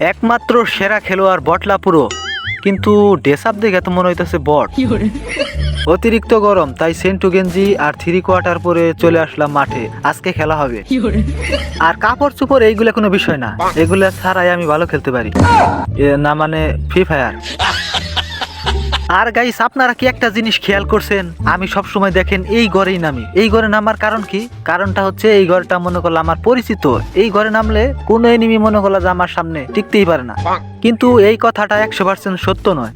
একমাত্র সেরা খেলোয়াড় বটলা পুরো। কিন্তু ডেসাপ দেখে তো মনে হইতেছে বট। অতিরিক্ত গরম তাই সেন্টু গেঞ্জি আর থ্রি কোয়ার্টার পরে চলে আসলাম মাঠে। আজকে খেলা হবে। আর কাপড় চুপড় এইগুলো কোনো বিষয় না। এগুলো ছাড়াই আমি ভালো খেলতে পারি। না মানে ফ্রি ফায়ার আর গাইস আপনারা কি একটা জিনিস খেয়াল করছেন? আমি সব সময় দেখেন এই ঘরেই নামি। এই ঘরে নামার কারণ কি? কারণটা হচ্ছে এই ঘরটা মনে করল আমার পরিচিত। এই ঘরে নামলে কোন এনিমি মনে করল যে আমার সামনে টিকতেই পারে না। কিন্তু এই কথাটা একশো পার্সেন্ট সত্য নয়।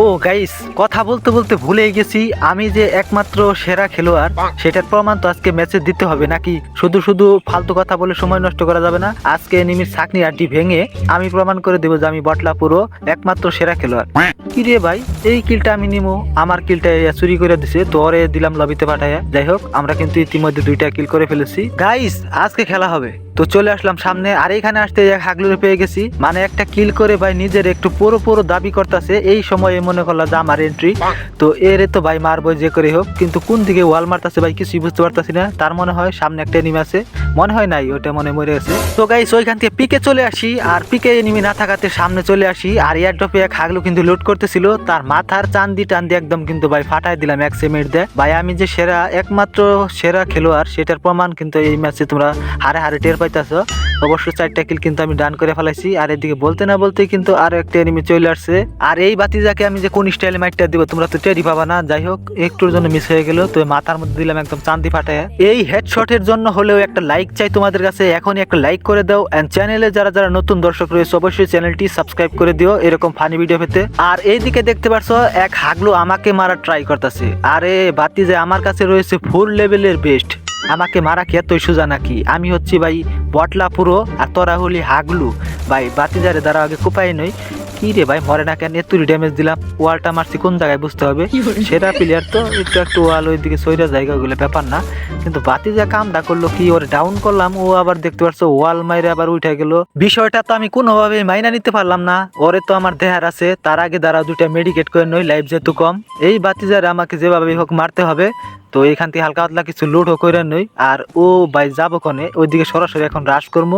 ও গাইস কথা বলতে বলতে ভুলেই গেছি। আমি যে একমাত্র সেরা খেলোয়াড় সেটার প্রমাণ তো আজকে ম্যাচে দিতে হবে নাকি শুধু শুধু ফালতু কথা বলে সময় নষ্ট করা যাবে না? আজকে নিমির চাকনি আড্ডি ভেঙে আমি প্রমাণ করে দেবো যে আমি বটলা পুরো একমাত্র সেরা খেলোয়াড়। কি রে ভাই এই কিলটা আমি নিমো। আমার কিলটা চুরি করে দিছে তোরে দিলাম লবিতে পাঠাইয়া যাই হোক আমরা কিন্তু ইতিমধ্যে দুইটা কিল করে ফেলেছি। গাইস আজকে খেলা হবে। তো চলে আসলাম সামনে, আর এখানে আসতে এক হাগলুরে পেয়ে গেছি। মানে একটা কিল করে ভাই নিজের একটু পুরো পুরো দাবি করতেছে। এই সময়ে মনে করলাম যে আমার এন্ট্রি তো এর তো ভাই মারবো যে করে হোক। কিন্তু কোন দিকে ওয়াল মারতেছে ভাই কিছুই বুঝতে পারতাছি না। তার মনে হয় সামনে একটা এনিমি আছে। মনে হয় নাই, ওটা মনে মরে গেছে তো গাইস ওইখান থেকে পিকে চলে আসি। আর পিকে এনিমি না থাকাতে সামনে চলে আসি। আর এয়ার ড্রপে এক হাগলু কিন্তু লুট করতেছিল। তার মাথার চান্দি টান্দি একদম কিন্তু ভাই ফাটাই দিলাম এক সেমিট দেয়। ভাই আমি যে সেরা, একমাত্র সেরা খেলোয়াড়, সেটার প্রমাণ কিন্তু এই ম্যাচে তোমরা হারে হারে টের পাইতাছো অবশ্য চারটা কিল কিন্তু আমি ডান করে ফেলাইছি। আর এদিকে বলতে না বলতে কিন্তু আর একটা এনিমি চলে আসছে। আর এই বাতিজাকে আমি যে কোন স্টাইলে মাইটটা দিব, তোমরা তো টেরি পাবা না। যাই হোক, একটুর জন্য মিস হয়ে গেল। তো মাথার মধ্যে দিলাম একদম চান্দি ফাটায়। এই হেডশটের জন্য হলেও একটা লাইক চাই তোমাদের কাছে। এখনই একটা লাইক করে দাও। এন্ড চ্যানেলে যারা যারা নতুন দর্শক রয়েছে, অবশ্যই চ্যানেলটি সাবস্ক্রাইব করে দিও এরকম ফানি ভিডিও পেতে। আর এইদিকে দেখতে পারছ, এক হাগলো আমাকে মারা ট্রাই করতেছে। আরে বাতি যে আমার কাছে রয়েছে ফুল লেভেলের বেস্ট আমাকে মারা কি এতই সোজা নাকি? আমি হচ্ছি ভাই বটলা পুরো আর তোরা হলি হাগলু। ভাই বাতিজারে দ্বারা আগে কোপাই নই। কি রে ভাই মরে না কেন? এতুরি ড্যামেজ দিলাম। ওয়ালটা মারছি কোন জায়গায় বুঝতে হবে? সেরা প্লেয়ার তো একটু একটু ওয়াল ওইদিকে সইরা জায়গা ওগুলো ব্যাপার না। কিন্তু বাতি যা কামটা করল কি ওর ডাউন করলাম ও আবার দেখতে পারছ ওয়াল মাইরে আবার উঠে গেল। বিষয়টা তো আমি কোনোভাবে মাইনা নিতে পারলাম না। ওরে তো আমার দেহার আছে তার আগে দ্বারা দুটা মেডিকেট করে নই লাইফ যেহেতু কম। এই বাতিজারে আমাকে যেভাবে হোক মারতে হবে। তো এখান থেকে হালকা পাতলা কিছু লুটও করে নই। আর ও ভাই যাব কনে ওইদিকে সরাসরি এখন রাশ করব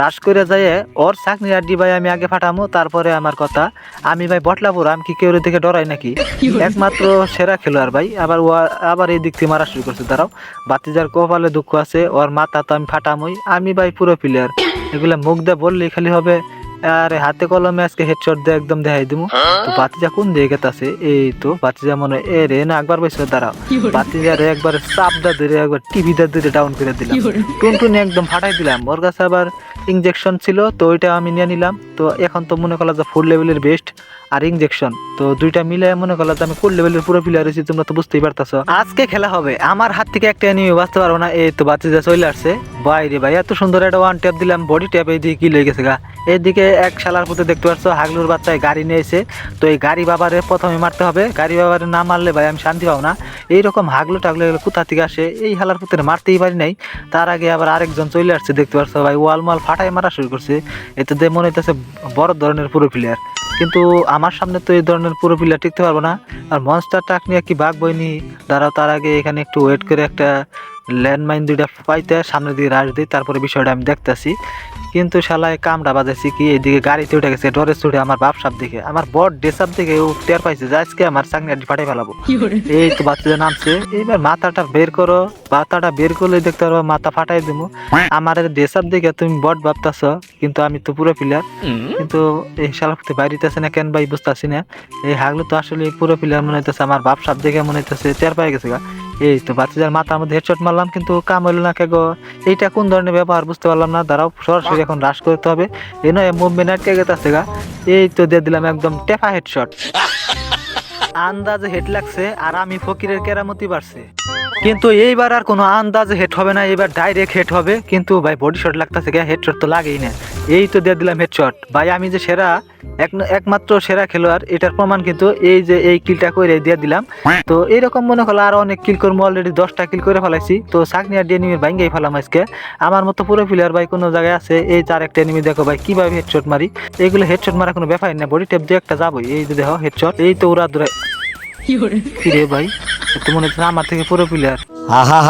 রাশ করে যাইয়ে ওর চাকরি আড্ডি ভাই আমি আগে ফাটামো, তারপরে আমার কথা। আমি ভাই বটলাপুর, আমি কি কেউ দিকে ডরাই নাকি? একমাত্র সেরা খেলোয়াড় ভাই, আবার ও আবার এই দিক থেকে মারা শুরু করছে, দাঁড়াও। বাতিজার কপালে দুঃখ আছে, ওর মাথা তো আমি ফাটামই। আমি ভাই পুরো প্লেয়ার এগুলো মুখ দিয়ে বললেই খালি হবে। আরে হাতে কলমে আজকে হেডশট দিয়ে একদম দেখাই দিমু। তো বাতিজা কোন দিকে আছে এই তো বাতিজা মনে এ রে না একবার বসে দাঁড়াও। বাতিজা রে একবার চাপদা ধরে একবার টিভি দা ধরে ডাউন করে দিলাম। টুনটুনি একদম ফাটাই দিলাম। ওর কাছে আবার ইঞ্জেকশন ছিল তো ওইটা আমি নিয়ে নিলাম। তো এখন তো মনে করলাম যে ফুল লেভেলের বেস্ট আর ইঞ্জেকশন তো দুইটা মিলে মনে করলাম আমি ফুল লেভেলের পুরো প্লেয়ার হয়েছি, তোমরা তো বুঝতেই পারতাছো। আজকে খেলা হবে। আমার হাত থেকে একটা এনিমি বাঁচতে পারব না। এই তো বাচ্চা যা চলে আসছে। বাইরে ভাই, এত সুন্দর একটা ওয়ান ট্যাপ দিলাম বডি ট্যাপ এই দিকে কি লেগে গেছে গা? এদিকে এক শালার পুঁতে দেখতে পাচ্ছ, হাগলুর বাচ্চায় গাড়ি নিয়ে এসে তো এই গাড়ি বাবারে প্রথমে মারতে হবে। গাড়ি বাবারে না মারলে ভাই আমি শান্তি পাবো না। এইরকম হাগলু টাগলু এগুলো কোথা থেকে আসে? এই হালার পুঁতে মারতেই পারি নাই। তার আগে আবার আরেকজন চলে আসছে, দেখতে পাচ্ছ ভাই ওয়াল মাল ফাটাই মারা শুরু করছে। এতে মনে হইতেছে বড় ধরনের পুরো প্লেয়ার কিন্তু আমার সামনে তো এই ধরনের পুরো প্লেয়ার টিকতে পারব না। আর মনস্টার টাক নিয়ে কি বাঘ বইনি? দাঁড়াও, তার আগে এখানে একটু ওয়েট করে একটা ল্যান্ডমাইন দুইটা পাইতে সামনে দিয়ে রাশ দিই তারপরে বিষয়টা আমি দেখতেছি। কিন্তু শালায় কামড়া বাজাইছি কি এদিকে গাড়িতে উঠে গেছে ডরে চুড়ে আমার বাপ সাপ দেখে। আমার বড় ডেসাপ দেখে ও টের পাইছে যে আজকে আমার চাকরি ফাটাই ফেলাবো। এই তো বাচ্চাদের নামছে এইবার মাথাটা বের করো মাথাটা বের করলে দেখতে পারব মাথা ফাটাই দেবো আমার ডেসাপ দেখে তুমি বট ভাবতাছ কিন্তু আমি তো পুরো প্লেয়ার কিন্তু এই শালাপুতে বাইরেতে আছে না কেন ভাই বুঝতেছি না। এই হাগলো তো আসলে পুরো প্লেয়ার মনে হইতেছে আমার বাপ সাপ দেখে মনে হইতেছে টের পাই গেছে গা। এই তো বাচ্চাদের মাথার মধ্যে হেডশট মারলাম কিন্তু কাম হইল না কেগো। এইটা কোন ধরনের ব্যবহার বুঝতে পারলাম না। দাঁড়াও সরাসরি এখন রাশ করতে হবে। এই নয় মুভমেন্ট আটকে গেছে গা। এই তো দিয়ে দিলাম একদম টেপা হেডশট আন্দাজে হেড লাগছে আর আমি ফকিরের কেরামতি বাড়ছে। কিন্তু এইবার আর কোনো আন্দাজে হেড হবে না এবার ডাইরেক্ট হেড হবে। কিন্তু ভাই বডি শট লাগতেছে হেড শট তো লাগেই না। এই তো দিয়ে দিলাম হেডশট ভাই আমি যে সেরা এক একমাত্র সেরা খেলোয়াড় এটার প্রমাণ কিন্তু এই যে এই কিলটা করে দিয়ে দিলাম। তো এইরকম মনে হলো আরও অনেক কিল করব অলরেডি দশটা কিল করে ফেলাইছি। তো চাকনি আর ডেনিমির ভাঙ্গাই ফেলাম আজকে। আমার মতো পুরো প্লেয়ার ভাই কোনো জায়গায় আছে এই চার একটা এনিমি দেখো ভাই কীভাবে হেডশট মারি? এইগুলো হেডশট মারা কোনো ব্যাপার না বডি টেপ দিয়ে একটা যাবোই। এই যে দেখো হেডশট এই তো ওরা দূরে। কি রে ভাই তো মনে হচ্ছে আমার থেকে পুরো প্লেয়ার আহা